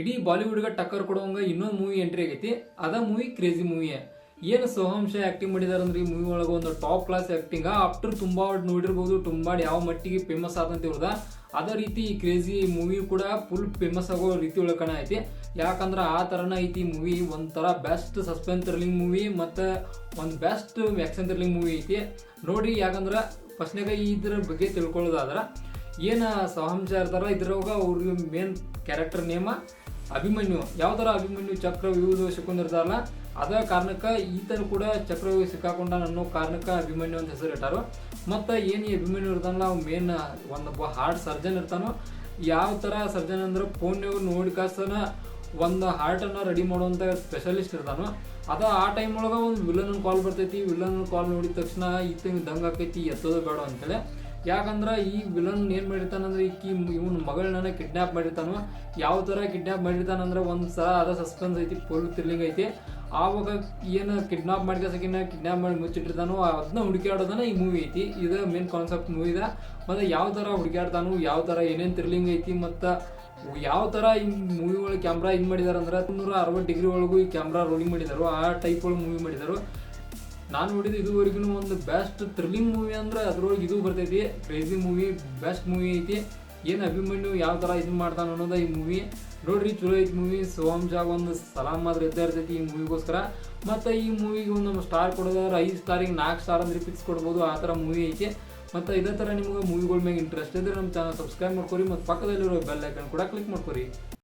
ಇಡೀ ಬಾಲಿವುಡ್ಗೆ ಟಕ್ಕರ್ ಕೊಡುವಂಗ ಇನ್ನೊಂದು ಮೂವಿ ಎಂಟ್ರಿ ಆಗೈತಿ. ಅದ ಮೂವಿ ಕ್ರೇಜಿ ಮೂವಿ ಏನು ಸೋಹಂಶ ಆ್ಯಕ್ಟಿಂಗ್ ಮಾಡಿದಾರೆ ಅಂದ್ರೆ ಈ ಮೂವಿ ಒಳಗೆ ಒಂದು ಟಾಪ್ ಕ್ಲಾಸ್ ಆಕ್ಟಿಂಗ್ ಆಫ್ಟರ್ ತುಂಬಾ ನೋಡಿರ್ಬೋದು, ತುಂಬಾ ಯಾವ ಮಟ್ಟಿಗೆ ಫೇಮಸ್ ಆದಂತ ಇವ್ರದ. ಅದೇ ರೀತಿ ಈ ಕ್ರೇಜಿ ಮೂವಿ ಕೂಡ ಫುಲ್ ಫೇಮಸ್ ಆಗೋ ರೀತಿ ಒಳಗೆ ಕಾಣ ಐತಿ ಯಾಕಂದ್ರೆ ಆ ಥರನ ಐತಿ ಮೂವಿ ಒಂಥರ ಬೆಸ್ಟ್ ಸಸ್ಪೆನ್ಸ್ ಥ್ರಿಲ್ಲಿಂಗ್ ಮೂವಿ ಮತ್ತು ಒಂದು ಬೆಸ್ಟ್ ಆ್ಯಕ್ಷನ್ ಥ್ರಿಲ್ಲಿಂಗ್ ಮೂವಿ ಐತಿ. ನೋಡ್ರಿ ಯಾಕಂದ್ರೆ ಫಸ್ಟ್ನಾಗ ಇದ್ರ ಬಗ್ಗೆ ತಿಳ್ಕೊಳ್ಳೋದಾದ್ರೆ, ಏನು ಸಹಂಶ ಇರ್ತಾರ ಇದ್ರಾಗ ಅವ್ರಿಗೆ ಮೇನ್ ಕ್ಯಾರೆಕ್ಟರ್ ನೇಮ ಅಭಿಮನ್ಯು. ಯಾವ್ದಾರ ಅಭಿಮನ್ಯು ಚಕ್ರವ್ಯೂಹ ಸಿಕ್ಕೊಂಡಿರ್ತಾರಲ್ಲ ಅದ ಕಾರಣಕ್ಕೆ ಈತನು ಕೂಡ ಚಕ್ರವ್ಯೂಹ ಸಿಕ್ಕಾಕೊಂಡ ಅನ್ನೋ ಕಾರಣಕ್ಕೆ ಅಭಿಮನ್ಯು ಅಂತ ಹೆಸರು ಇಟ್ಟಾರು. ಮತ್ತು ಏನು ಈ ಅಭಿಮನ್ಯು ಇರ್ತಾನಲ್ಲ ಅವ್ನು ಮೇನ್ ಒಂದೊಬ್ಬ ಹಾರ್ಟ್ ಸರ್ಜನ್ ಇರ್ತಾನೋ. ಯಾವ ಥರ ಸರ್ಜನ್ ಅಂದ್ರೆ ಫೋನ್ಯಾಗ ನೋಡಿ ಒಂದು ಹಾರ್ಟನ್ನು ರೆಡಿ ಮಾಡುವಂಥ ಸ್ಪೆಷಲಿಸ್ಟ್ ಇರ್ತಾನೋ. ಅದ ಆ ಟೈಮ್ ಒಳಗೆ ಒಂದು ವಿಲನ್ ಕಾಲ್ ಬರ್ತೈತಿ. ವಿಲನ್ ಕಾಲ್ ನೋಡಿದ ತಕ್ಷಣ ಈತನಿಗೆ ದಂಗ ಆಕೈತಿ ಎತ್ತೋದು ಬೇಡ ಅಂತೇಳಿ. ಯಾಕಂದ್ರೆ ಈ ವಿಲನ್ ಏನು ಮಾಡಿರ್ತಾನಂದ್ರೆ ಈಕಿ ಇವನ್ ಮಗಳನ್ನ ಕಿಡ್ನಾಪ್ ಮಾಡಿರ್ತಾನೋ, ಯಾವ ಥರ ಕಿಡ್ನಾಪ್ ಮಾಡಿರ್ತಾನಂದ್ರೆ ಒಂದು ಸಲ ಅದ ಸಸ್ಪೆನ್ಸ್ ಐತಿ ಫುಲ್ ಥ್ರಿಲ್ಲಿಂಗ್ ಐತಿ. ಆವಾಗ ಏನು ಕಿಡ್ನಾಪ್ ಮಾಡಿದ ಸಕಿನ ಕಿಡ್ನಾಪ್ ಮಾಡಿ ಮುಚ್ಚಿಟ್ಟಿರ್ತಾನೋ ಅದನ್ನ ಹುಡುಕಾಡೋದನ್ನ ಈ ಮೂವಿ ಐತಿ. ಇದು ಮೇನ್ ಕಾನ್ಸೆಪ್ಟ್ ಮೂವಿದ ಮತ್ತು ಯಾವ ಥರ ಹುಡುಕಾಡ್ತಾನು ಯಾವ ಥರ ಏನೇನು ಥ್ರಿಲ್ಲಿಂಗ್ ಐತಿ, ಮತ್ತು ಯಾವ ಥರ ಈ ಮೂವಿ ಒಳಗೆ ಕ್ಯಾಮ್ರಾ ಇದು ಮಾಡಿದಾರೆ ಅಂದ್ರೆ ನೂರ ಅರವತ್ತು ಡಿಗ್ರಿ ಒಳಗೂ ಈ ಕ್ಯಾಮ್ರಾ ರೋಲಿಂಗ್ ಮಾಡಿದಾರೋ. ಆ ಟೈಪ್ ಒಳಗೆ ಮೂವಿ ಮಾಡಿದಾರು. ನಾನು ನೋಡಿದ ಇದುವರೆಗೂ ಒಂದು ಬೆಸ್ಟ್ ಥ್ರಿಲ್ಲಿಂಗ್ ಮೂವಿ ಅಂದ್ರೆ ಅದ್ರೊಳಗೆ ಇದು ಬರ್ತೈತಿ ಕ್ರೇಜಿ ಮೂವಿ ಬೆಸ್ಟ್ ಮೂವಿ ಐತಿ. ಏನು ಅಭಿಮನ್ಯು ಯಾವ ಥರ ಇದು ಮಾಡ್ತಾನೆ ಅನ್ನೋದು ಈ ಮೂವಿ ನೋಡ್ರಿ, ಚಲೋ ಐತಿ ಮೂವಿ ಸೋಮ್ ಜಾಗ್ ಒಂದು ಸಲಾಮ್ ಮಾತ್ರ ಇದ್ದೇ ಇರ್ತೈತಿ ಈ ಮೂವಿಗೋಸ್ಕರ ಮತ್ತು ಈ ಮೂವಿಗೆ ಒಂದು ನಮ್ಮ ಸ್ಟಾರ್ ಕೊಡೋದಾದ್ರೆ ಐದು ಸ್ಟಾರಿಗೆ ನಾಲ್ಕು ಸ್ಟಾರ್ ಅಂದ್ರೆ ಫಿಕ್ಸ್ ಕೊಡ್ಬೋದು, ಆ ಥರ ಮೂವಿ ಐತಿ. ಮತ್ತು ಇದೇ ಥರ ನಿಮ್ಗೆ ಮೂವಿಗಳ ಮ್ಯಾಗೆ ಇಂಟ್ರೆಸ್ಟ್ ಇದ್ರೆ ನಮ್ಮ ಚಾನಲ್ ಸಬ್ಸ್ಕ್ರೈಬ್ ಮಾಡ್ಕೊರಿ, ಮತ್ತು ಪಕ್ಕದಲ್ಲಿರೋ ಬೆಲ್ ಐಕನ್ ಕೂಡ ಕ್ಲಿಕ್ ಮಾಡ್ಕೊರಿ.